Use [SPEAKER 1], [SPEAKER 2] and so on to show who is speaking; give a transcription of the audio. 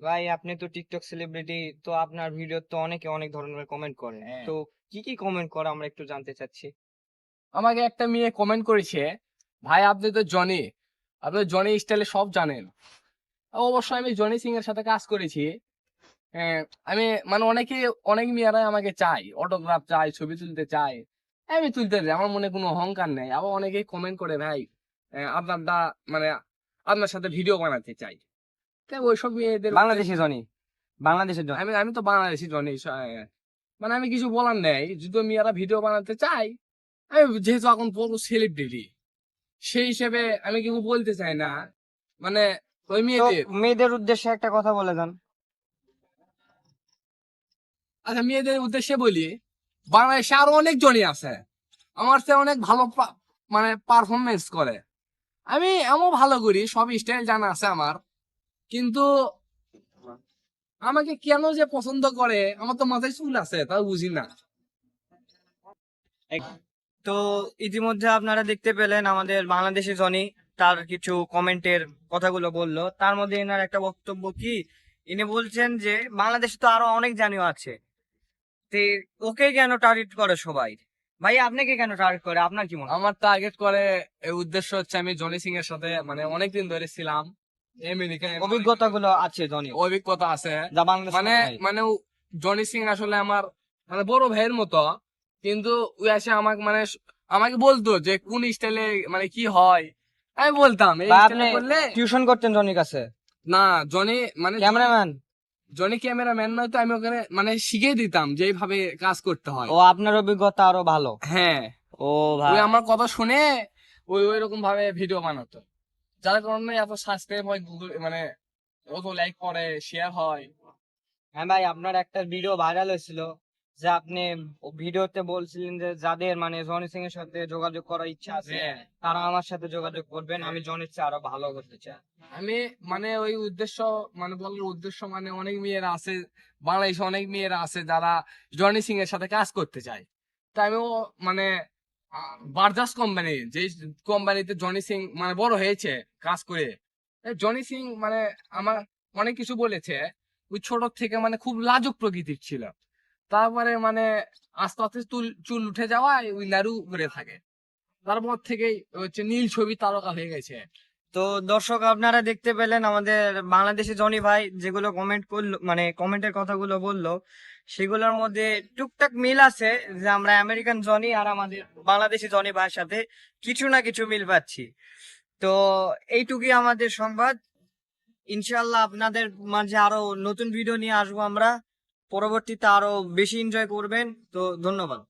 [SPEAKER 1] ভাই আপনি তো টিকটক সেলিব্রিটি তো আপনার ভিডিও তো অনেকে অনেক ধরনের কমেন্ট করে
[SPEAKER 2] হ্যাঁ।
[SPEAKER 1] তো কি কি কমেন্ট করে আমরা একটু জানতে চাচ্ছি?
[SPEAKER 2] আমাকে একটা মেয়ে কমেন্ট করেছে ভাই আপনি তো জনি আপনি জনি স্টাইলে সব জানেন। অবশ্য আমি জনি সিং এর সাথে কাজ করেছি। হ্যাঁ, আমি মানে অনেকে অনেক মেয়েরাই আমাকে চাই অটোগ্রাফ চাই ছবি তুলতে চাই আমি তুলতে চাই আমার মনে কোনো অহংকার নেই। আবার অনেকেই কমেন্ট করে ভাই আপনার দা মানে আপনার সাথে ভিডিও বানাতে চাই। তাই ওইসব মেয়েদের
[SPEAKER 1] বাংলাদেশি জনি। বাংলাদেশের জনি।
[SPEAKER 2] আমি আমি তো বাংলাদেশি জনি মানে আমি কিছু বলার নেই। যদি মেয়েরা ভিডিও বানাতে চাই আমি যেহেতু এখন বড় সেলিব্রিটি সেই হিসেবে আমি কিছু বলতে চাই না। মানে ওই মেয়েদের
[SPEAKER 1] মেয়েদের উদ্দেশ্যে একটা কথা বলে দেন।
[SPEAKER 2] আচ্ছা মেয়েদের উদ্দেশ্যে বলি বাংলাদেশে আরও অনেক জনই আছে। আমার চেয়ে অনেক ভালো মানে পারফরমেন্স করে। আমি এমন ভালো করি সব স্টাইল জানা আছে আমার। কিন্তু আমাকে কেন যে পছন্দ করে? আমার তো মাথায় চুল আছে তাও বুঝি না।
[SPEAKER 1] তো ইতিমধ্যে আপনারা দেখতে পেলেন আমাদের বাংলাদেশি জনি তার কিছু কমেন্টের কথাগুলো বলল। তার মধ্যে এনার একটা বক্তব্য কি? ইনি বলছেন যে বাংলাদেশে তো আরও অনেক জানিও আছে। তে ওকে কেন টার্গেট করে সবাই? ভাই আপনাকে কেন টার্গেট করে? আপনার কি মনে হয়?
[SPEAKER 2] আমার টার্গেট করে এই উদ্দেশ্য হচ্ছে আমি জনি সিং এর সাথে মানে অনেকদিন ধরে ছিলাম।
[SPEAKER 1] অভিজ্ঞতা গুলো আছে জনি
[SPEAKER 2] অভিজ্ঞতা আছে। মানে মানে জনি সিং আসলে আমার মানে বড় ভাইয়ের মতো কিন্তু ওই এসে আমাকে মানে আমাকে বলতো যে কোন স্টাইলে মানে কি হয়। আমি বলতাম
[SPEAKER 1] টিউশন করতেন জনির কাছে?
[SPEAKER 2] না জনি মানে
[SPEAKER 1] ক্যামেরাম্যান
[SPEAKER 2] জনি ক্যামেরাম্যান নয় তো আমি ওখানে মানে শিখিয়ে দিতাম যে এইভাবে কাজ করতে হয়।
[SPEAKER 1] ও আপনার অভিজ্ঞতা আরও ভালো।
[SPEAKER 2] হ্যাঁ।
[SPEAKER 1] ও ভাই।
[SPEAKER 2] আমার কথা শুনে ওই ওই রকম ভাবে ভিডিও বানাতো। যার কারণে এত সাবস্ক্রাইব হয় গুগল মানে অত লাইক করে শেয়ার হয়।
[SPEAKER 1] হ্যাঁ ভাই আপনার একটা ভিডিও ভাইরাল হয়েছিল যে আপনি ভিডিওতে বলছিলেন যে যাদের মানে জনি সিং এর সাথে যোগাযোগ করার ইচ্ছা আছে
[SPEAKER 2] হ্যাঁ।
[SPEAKER 1] তারা আমার সাথে যোগাযোগ করবেন আমি জনির চেয়ে আরও ভালো করতে চাই।
[SPEAKER 2] আমি মানে ওই উদ্দেশ্য মানে বলার উদ্দেশ্য মানে অনেক মেয়েরা আছে বাংলাদেশে অনেক মেয়েরা আছে যারা জনি সিং এর সাথে কাজ করতে চায়। তাই আমিও মানে বার্জাস কোম্পানি, যে কোম্পানিতে জনি সিং মানে বড় হয়েছে কাজ করে। জনি সিং মানে আমার অনেক কিছু বলেছে, ওই ছোট থেকে মানে খুব লাজুক প্রকৃতির ছিল। তারপরে মানে আস্তে আস্তে চুল চুল উঠে যাওয়ায় ওই নারু করে থাকে। তারপর থেকেই হচ্ছে নীল ছবি তারকা হয়ে গেছে।
[SPEAKER 1] তো দর্শক, আপনারা দেখতে পেলেন আমাদের বাংলাদেশি জনি ভাই যেগুলো কমেন্ট করল মানে কমেন্টের কথাগুলো বলল, সেগুলোর মধ্যে টুকটাক মিল আছে যে আমরা আমেরিকান জনি আর আমাদের বাংলাদেশি জনি ভাইয়ের সাথে কিছু না কিছু মিল পাচ্ছি। তো এইটুকুই আমাদের সংবাদ। ইনশাল্লাহ আপনাদের মাঝে আরও নতুন ভিডিও নিয়ে আসব আমরা। পরবর্তীতে আরও বেশি এনজয় করবেন। তো ধন্যবাদ।